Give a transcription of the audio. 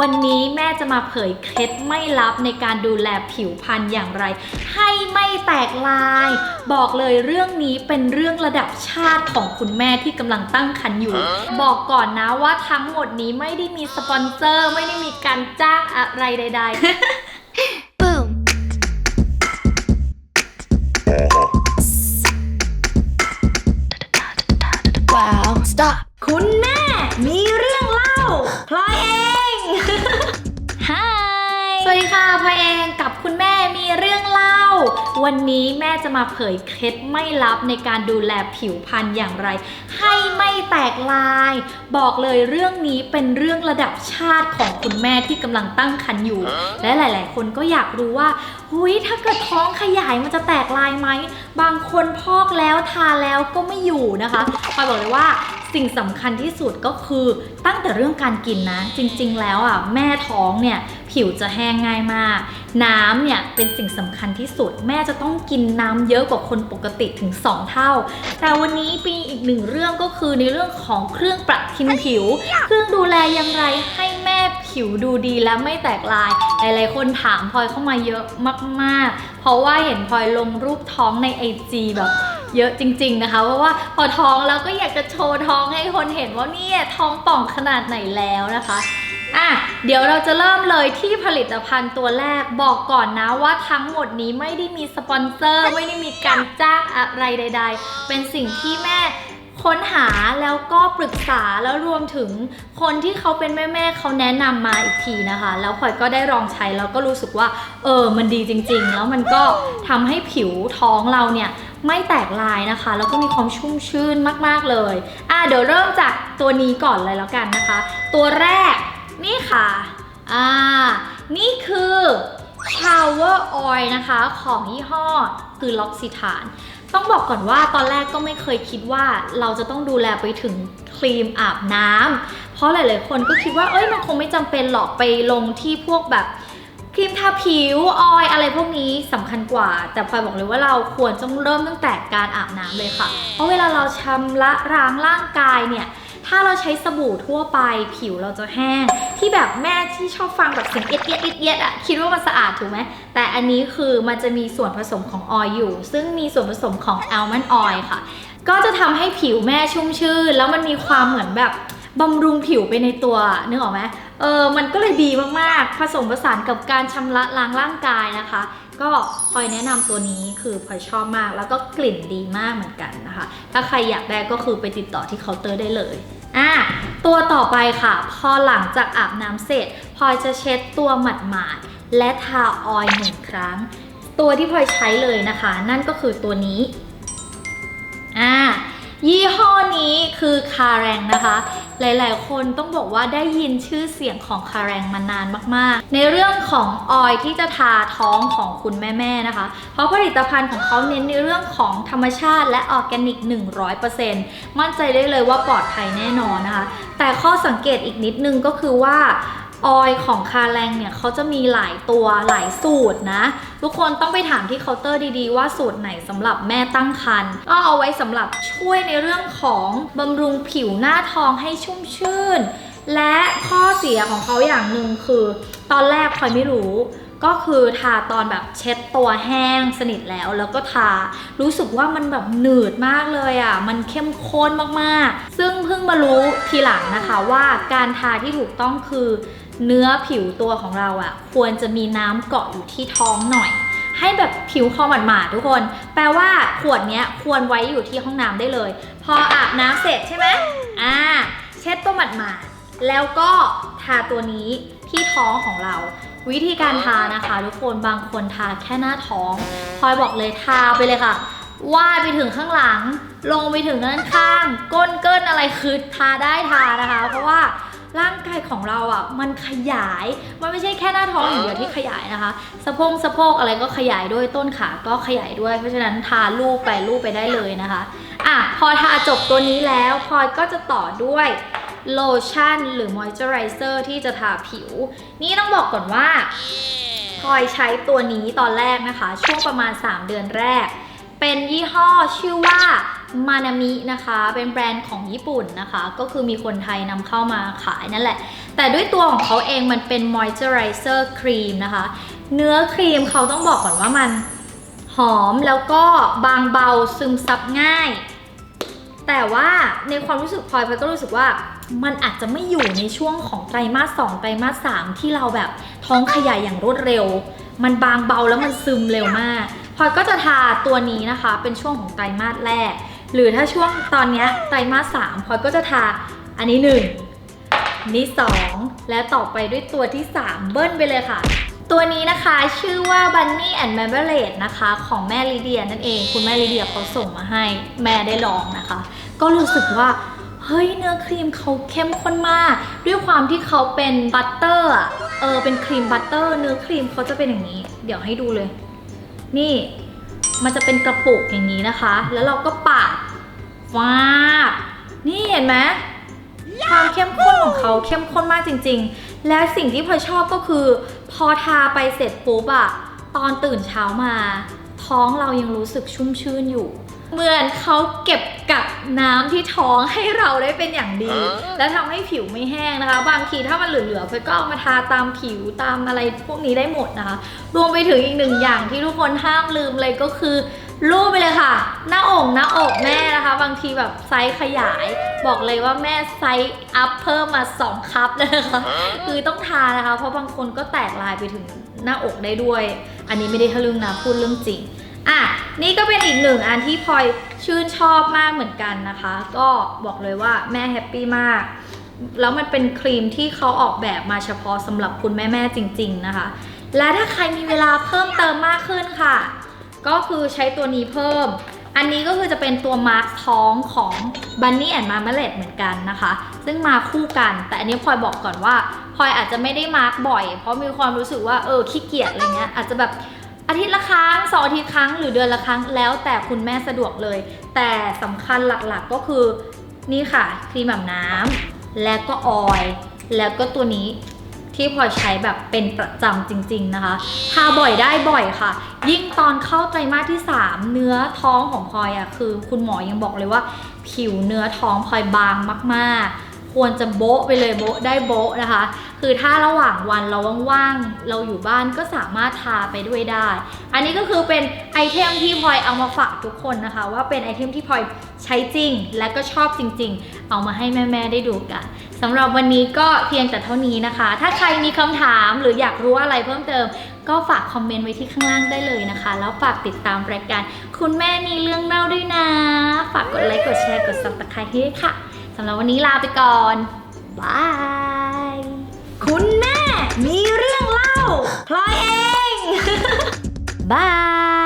วันนี้แม่จะมาเผยเคล็ดไม่ลับในการดูแลผิวพรรณอย่างไร ให้ไม่แตกลาย บอกเลยเรื่องนี้เป็นเรื่องระดับชาติของคุณแม่ที่กำลังตั้งครรภ์อยู่ บอกก่อนนะว่าทั้งหมดนี้ไม่ได้มีสปอนเซอร์ ไม่ได้มีการจ้างอะไรใด ๆ Boom. Wow. Stop. คุณแม่มี กับคุณแม่มีเรื่องเล่า วันนี้แม่จะมาเผยเคล็ดไม่ลับในการดูแลผิวพรรณอย่างไร ให้ไม่แตกลาย บอกเลยเรื่องนี้เป็นเรื่องระดับชาติของคุณแม่ที่กำลังตั้งครรภ์อยู่ และหลาย ๆ คนก็อยากรู้ว่าหุยถ้าเกิดท้องขยายมันจะแตกลายไหมบางคนพอกแล้วทาแล้วก็ไม่อยู่นะคะพลอยบอกเลยว่า สิ่งสำคัญที่สุดก็คือตั้งแต่เรื่องการกินนะ จริงๆ แล้วอะแม่ท้องเนี่ยผิวจะแห้งง่ายมาก น้ำเนี่ยเป็นสิ่งสำคัญที่สุด แม่จะต้องกินน้ำเยอะกว่าคนปกติถึง 2 เท่า แต่วันนี้มีอีกหนึ่งเรื่องก็คือในเรื่องของเครื่องประทินผิว เครื่องดูแลอย่างไรให้แม่ผิวดูดีและไม่แตกลายหลายๆคนถามพลอยเข้ามาเยอะมากๆ เพราะว่าเห็นพลอยลงรูปท้องในไอจีแบบ เยอะจริง ๆ นะคะ เพราะว่าพอท้องแล้วก็อยากจะโชว์ท้องให้คนเห็นว่าเนี่ยท้องป่องขนาดไหนแล้วนะคะอะเดี๋ยวเราจะเริ่มเลยที่ผลิตภัณฑ์ตัวแรกบอกก่อนนะว่าทั้งหมดนี้ไม่ได้มีสปอนเซอร์ ไม่ได้มีการจ้างอะไรใด ๆ เป็นสิ่งที่แม่ ค้นหาแล้วก็ปรึกษาแล้วรวมถึงคนที่เขาเป็นแม่ๆเขาแนะนำมาอีกทีนะคะ แล้วพลอยก็ได้ลองใช้แล้วก็รู้สึกว่าเออมันดีจริง ๆ แล้วมันก็ทำให้ผิวท้องเราเนี่ยไม่แตกลายนะคะ แล้วก็มีความชุ่มชื่นมากๆเลยอะเดี๋ยวเริ่มจากตัวนี้ก่อนเลยแล้วกันนะคะ ตัวแรกนี่ค่ะอ่านี่คือ shower oil นะคะ ของยี่ห้อคือล็อกซิทาน ต้องบอกก่อนว่าตอนแรกก็ไม่เคยคิดว่าเราจะต้องดูแลไปถึงครีมอาบน้ำเพราะหลาย ๆ คนก็คิดว่าเอ้ยมันคงไม่จำเป็นหรอกไปลงที่พวกแบบครีมทาผิวออยอะไรพวกนี้สำคัญกว่า แต่พลอยบอกเลยว่าเราควรต้องเริ่มตั้งแต่การอาบน้ำเลยค่ะ เพราะเวลาเราชำระล้างร่างกายเนี่ย ถ้าเราใช้สบู่ทั่วไปผิวเราจะแห้ง ที่แบบแม่ที่ชอบฟังแบบเสียงเอียดเอียดเอียดเอียดอะคิดว่ามันสะอาดถูกไหม แต่อันนี้คือมันจะมีส่วนผสมของออยล์อยู่ ซึ่งมีส่วนผสมของแอลมอนด์ออยล์ค่ะ ก็จะทำให้ผิวแม่ชุ่มชื่น แล้วมันมีความเหมือนแบบบำรุงผิวไปในตัวนึกออกไหมเออมันก็เลยดีมากๆ ผสมผสานกับการชำระล้างร่างกายนะคะ ก็พลอยแนะนำตัวนี้คือพลอยชอบมาก แล้วก็กลิ่นดีมากเหมือนกันนะคะ ถ้าใครอยากได้ก็คือไปติดต่อที่เคาน์เตอร์ได้เลย อะตัวต่อไปค่ะ พอหลังจากอาบน้ำเสร็จพลอยจะเช็ดตัวหมาดๆและทาออยล์หนึ่งครั้ง ตัวที่พลอยใช้เลยนะคะ นั่นก็คือตัวนี้ ยี่ห้อนี้คือคาแรงนะคะ หลายๆ คนต้องบอกว่าได้ยินชื่อเสียงของคาแรงมานานมากๆ ในเรื่องของออยที่จะทาท้องของคุณแม่ๆนะคะ เพราะผลิตภัณฑ์ของเขาเน้นในเรื่องของธรรมชาติและออร์แกนิก 100%มั่นใจได้เลยว่าปลอดภัยแน่นอนนะคะ แต่ข้อสังเกตอีกนิดนึงก็คือว่า ออยของคาแรงเนี่ยเขาจะมีหลายตัวหลายสูตรนะ ทุกคนต้องไปถามที่เคาน์เตอร์ดีๆ ว่าสูตรไหนสำหรับแม่ตั้งครรภ์ก็เอาไว้สำหรับช่วยในเรื่องของบำรุงผิวหน้าท้องให้ชุ่มชื่น และข้อเสียของเขาอย่างหนึ่งคือ ตอนแรกพลอยไม่รู้ก็คือทาตอนแบบเช็ดตัวแห้งสนิทแล้วแล้วก็ทา รู้สึกว่ามันแบบหนืดมากเลยอะ มันเข้มข้นมากๆ ซึ่งเพิ่งมารู้ทีหลังนะคะว่าการทาที่ถูกต้องคือ เนื้อผิวตัวของเราอะ่ะ ควรจะมีน้ำเกาะอยู่ที่ท้องหน่อย ให้แบบผิวคอหมาดๆทุกคน แปลว่าขวดเนี้ยควรไว้อยู่ที่ห้องน้ำได้เลย พออาบน้ำเสร็จใช่ไหมอ่า เช็ดตัวหมาดๆแล้วก็ทาตัวนี้ที่ท้องของเรา วิธีการทานะคะ ทุกคนบางคนทาแค่หน้าท้องพลอยบอกเลยทาไปเลยค่ะวาดไปถึงข้างหลัง ลงไปถึงด้านข้าง ก้นเกิ้นอะไรคือทาได้ทานะคะ เพราะว่า ร่างกายของเราอะมันขยาย มันไม่ใช่แค่หน้าท้องอย่างเดียวที่ขยายนะคะ สะโพกสะโพกอะไรก็ขยายด้วยต้นขาก็ขยายด้วย เพราะฉะนั้นทาลูบไปลูบไปได้เลยนะคะอะพอทาจบตัวนี้แล้วพลอยก็จะต่อด้วยโลชั่นหรือมอยเจอไรเซอร์ที่จะทาผิว นี่ต้องบอกก่อนว่าพลอยใช้ตัวนี้ตอนแรกนะคะ ช่วงประมาณ 3 เดือนแรก เป็นยี่ห้อชื่อว่า มานามินะคะ เป็นแบรนด์ของญี่ปุ่นนะคะ ก็คือมีคนไทยนำเข้ามาขายนั่นแหละ แต่ด้วยตัวของเขาเองมันเป็น moisturizer ครีมนะคะ เนื้อครีมเขาต้องบอกก่อนว่ามันหอมแล้วก็บางเบาซึมซับง่าย แต่ว่าในความรู้สึกพลอยพลอยก็รู้สึกว่ามันอาจจะไม่อยู่ในช่วงของไตรมาสสองไตรมาสสามที่เราแบบท้องขยายอย่างรวดเร็ว มันบางเบาแล้วมันซึมเร็วมากพลอยก็จะทาตัวนี้นะคะ เป็นช่วงของไตรมาสแรก หรือถ้าช่วงตอนนี้ไตรมาสสามพลอยก็จะทาอันนี้หนึ่งนี้สองและต่อไปด้วยตัวที่สามเบิ้ลไปเลยค่ะ ตัวนี้นะคะชื่อว่า Bunny and Marmalade นะคะ ของแม่ลิเดียนั่นเอง คุณแม่ลิเดียเขาส่งมาให้แม่ได้ลองนะคะ ก็รู้สึกว่าเฮ้ยเนื้อครีมเขาเข้มข้นมาก ด้วยความที่เขาเป็นบัตเตอร์เออเป็นครีมบัตเตอร์ เนื้อครีมเขาจะเป็นอย่างนี้ เดี๋ยวให้ดูเลย นี่ มันจะเป็นกระปุกอย่างนี้นะคะ แล้วเราก็ปาดว้าบนี่เห็นไหมความเข้มข้นของเขาเข้มข้นมากจริง ๆ และสิ่งที่พลอยชอบก็คือ พอทาไปเสร็จปุ๊บอะตอนตื่นเช้ามา ท้องเรายังรู้สึกชุ่มชื่นอยู่ เหมือนเขาเก็บกักน้ำที่ท้องให้เราได้เป็นอย่างดี และทำให้ผิวไม่แห้งนะคะ บางทีถ้ามันเหลือๆพลอยก็เอามาทาตามผิวตามอะไรพวกนี้ได้หมดนะคะ รวมไปถึงอีกหนึ่งอย่างที่ทุกคนห้ามลืมเลยก็คือรูปไปเลยค่ะ หน้าอกหน้าอกแม่นะคะ บางทีแบบไซส์ขยาย บอกเลยว่าแม่ไซส์อัพเพิ่มมา 2 คัพเลยนะคะคือต้องทานะคะ เพราะบางคนก็แตกลายไปถึงหน้าอกได้ด้วย อันนี้ไม่ได้ทะลึ่งนะพูดเรื่องจริง อะนี่ก็เป็นอีกหนึ่งอันที่พลอยชื่นชอบมากเหมือนกันนะคะ ก็บอกเลยว่าแม่แฮปปี้มาก แล้วมันเป็นครีมที่เขาออกแบบมาเฉพาะสำหรับคุณแม่ๆจริง ๆนะคะ และถ้าใครมีเวลาเพิ่มเติมมากขึ้นค่ะ ก็คือใช้ตัวนี้เพิ่ม อันนี้ก็คือจะเป็นตัวมาร์คท้องของ Bunny and Marmalade เหมือนกันนะคะ ซึ่งมาคู่กัน แต่อันนี้พลอยบอกก่อนว่าพลอยอาจจะไม่ได้มาร์กบ่อย เพราะมีความรู้สึกว่าเออขี้เกียจอะไรเงี้ยอาจจะแบบ อาทิตย์ละครั้งสองอาทิตย์ครั้งหรือเดือนละครั้งแล้วแต่คุณแม่สะดวกเลย แต่สำคัญหลักๆก็คือนี่ค่ะครีมแบบน้ำและก็ออยล์แล้วก็ตัวนี้ที่พลอยใช้แบบเป็นประจำจริง ๆนะคะ ทาบ่อยได้บ่อยค่ะ ยิ่งตอนเข้าไตรมาสที่ 3 เนื้อท้องของพลอยอะคือ คุณหมอยังบอกเลยว่า ผิวเนื้อท้องพลอยบางมากๆ ควรจะโบ๊ะไปเลยโบ๊ะได้โบ๊ะนะคะ คือถ้าระหว่างวันเราว่างๆ เราอยู่บ้านก็สามารถทาไปด้วยได้ อันนี้ก็คือเป็นไอเทมที่พลอยเอามาฝากทุกคนนะคะ ว่าเป็นไอเทมที่พลอยใช้จริงและก็ชอบจริง ๆ เอามาให้แม่ๆได้ดูกันสำหรับวันนี้ก็เพียงแต่เท่านี้นะคะ ถ้าใครมีคำถามหรืออยากรู้อะไรเพิ่มเติม ก็ฝากคอมเมนต์ไว้ที่ข้างล่างได้เลยนะคะ แล้วฝากติดตามรายการ คุณแม่มีเรื่องเล่าด้วยนะ ฝากกดไลค์กดแชร์กด subscribe ให้ค่ะ สำหรับวันนี้ลาไปก่อนบายคุณแม่มีเรื่องเล่าพลอยเองบาย